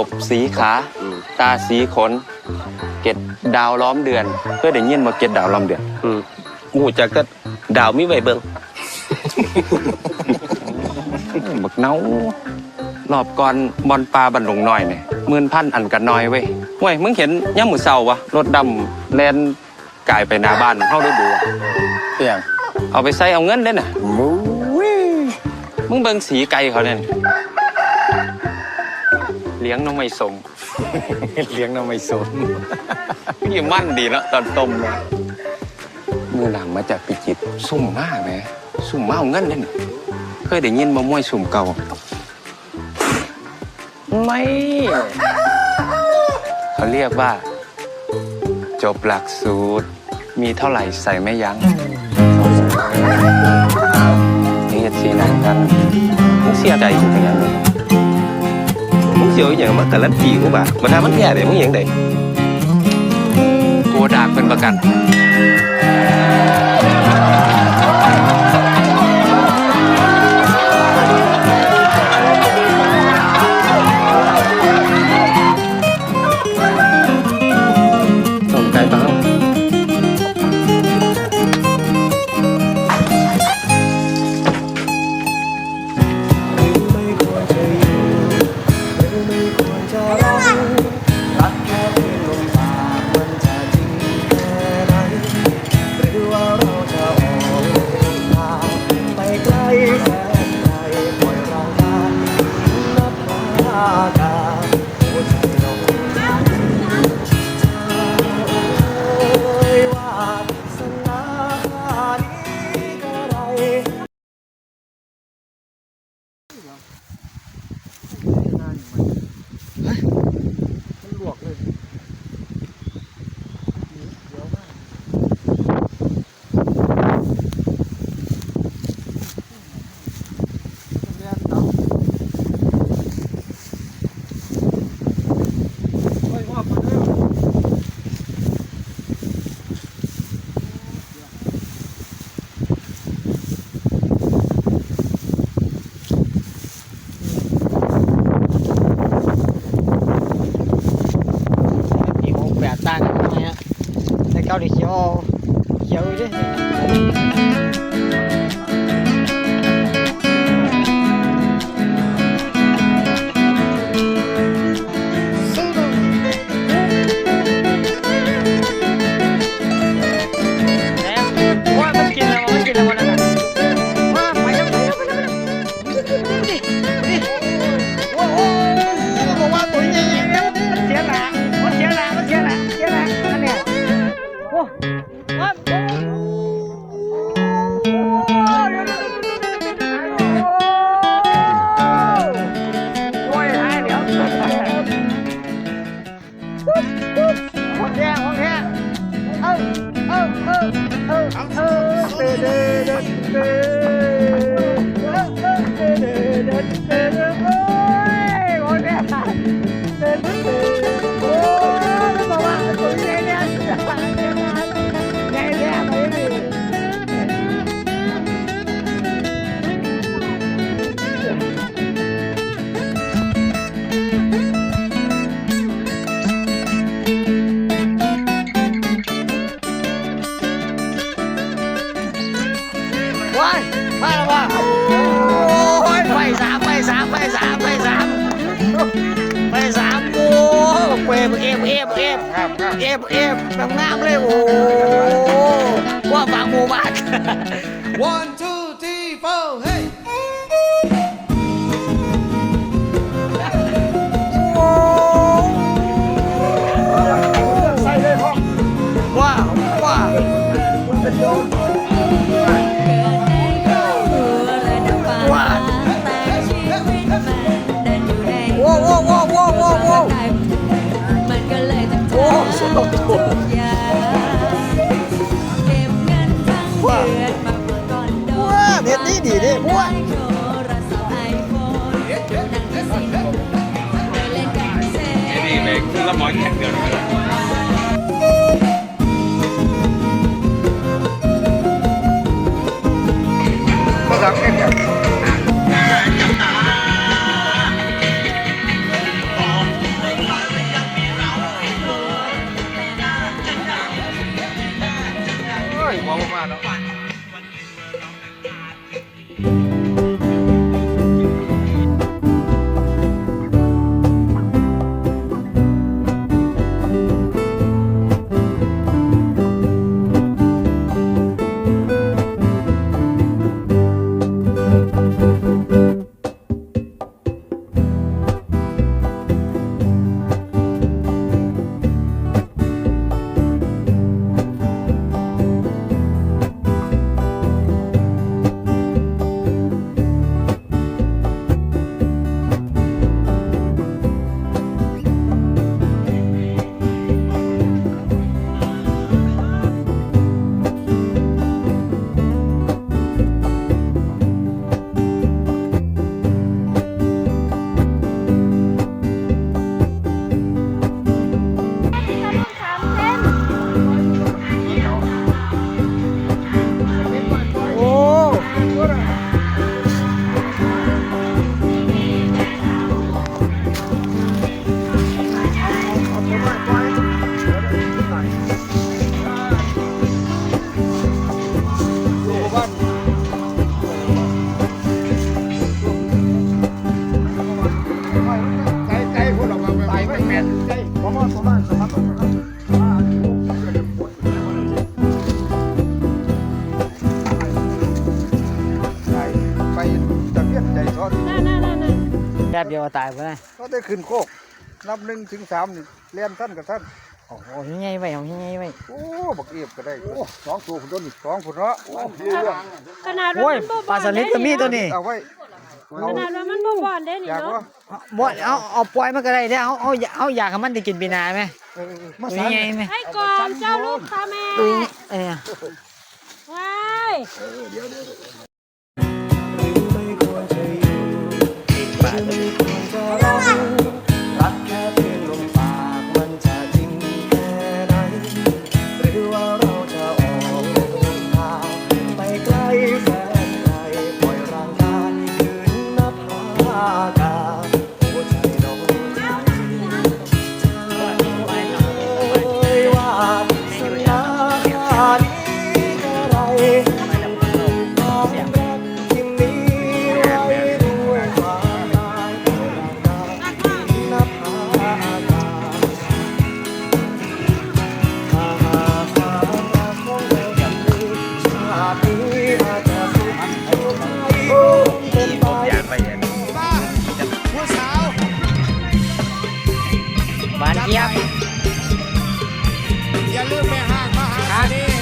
อบสีขา ตาสีขน เกล็ดดาวล้อมเดือน เพื่อได้ยินมาเกล็ดดาวล้อมเดือนอืมหูจักก็ดาวมีไว้เบิ่งบักเน่ารอบก่อนบอลปลาบันหลงน้อยเนี่ยหมื่นพันอันกันน้อยเว้ยเว้ยมึงเห็นย่ำหมูเศร้าวะรถดำแลนกายไปหน้าบ้านเข้าได้ดูอะเปียงเอาไปใส่เอาเงินได้น่ะมูวิมึงเบิ่งสีไก่เขาเนี่ยเลี้ยงน้องไม่สม เลี้ยงน้ำไม่สนพี่มั่นดีเนาะตอนต้มเนี่ยมือหลังมาจากพิจิตรสุ่มมากไหมสุ่มมาเอาเงินเล่นเคยได้ยินมามวยสุ่มเก่า ไม่ เขาเรียกว่า จบหลักสูตร มีเท่าไหร่ใส่ไม่ยั้งนี่จะสีหนังกันมึงเสียใจกูเป็นยังไงมึง เสียวอย่างมาการันตีกูบ่ามันทำมันแย่เลยมึงอย่างไดกูดากเป็นประกัน Saga. 到的时候，有一点。baby. เอฟเอฟเอฟเอฟเอฟแบบงามเลยโอ้ว่าบางหมู่บ้าน One, two, three, four, hey! ว้าวว้าวว้ ว้าเน็ตนี่ดีดิพวกดีเลยคือละมอยแข่งเดียวนะก็รักแข่ ก่อนดูว่าใจใจคนออกมาไปไปแม่นใจผมว่าผมว่าสมัครน่าแป๊บเดียวตายไปเลยก็ได้ขึ้นโคก นับหนึ่งถึงสามนี่เลี้ยนท่านกับท่าน โอ้โหยังไงไว้ยังไงไว้โอ้บักเอียบก็ได้สองตัวผมต้นสองผุนเนาะโอ้รู้เรื่องขนาดโอ้ว่ายมันบ่ปลาสลิดก็มีตัวนี้เอาไว้ขนาดว่ามันบ่บ่อนได้นี่อยากเนาะว่าบ่เอาเอาปล่อยมันก็ได้เด้อเอาเอาเอาอยากให้มันได้กินปีนาไหมเออมาตัสานใหญ่ไหมให้ก่อนเจ้าลูกค่ะแม่ตัวเออ ว้ายรักา อย่าลืมแม่ห้างมาหาเสน่ห์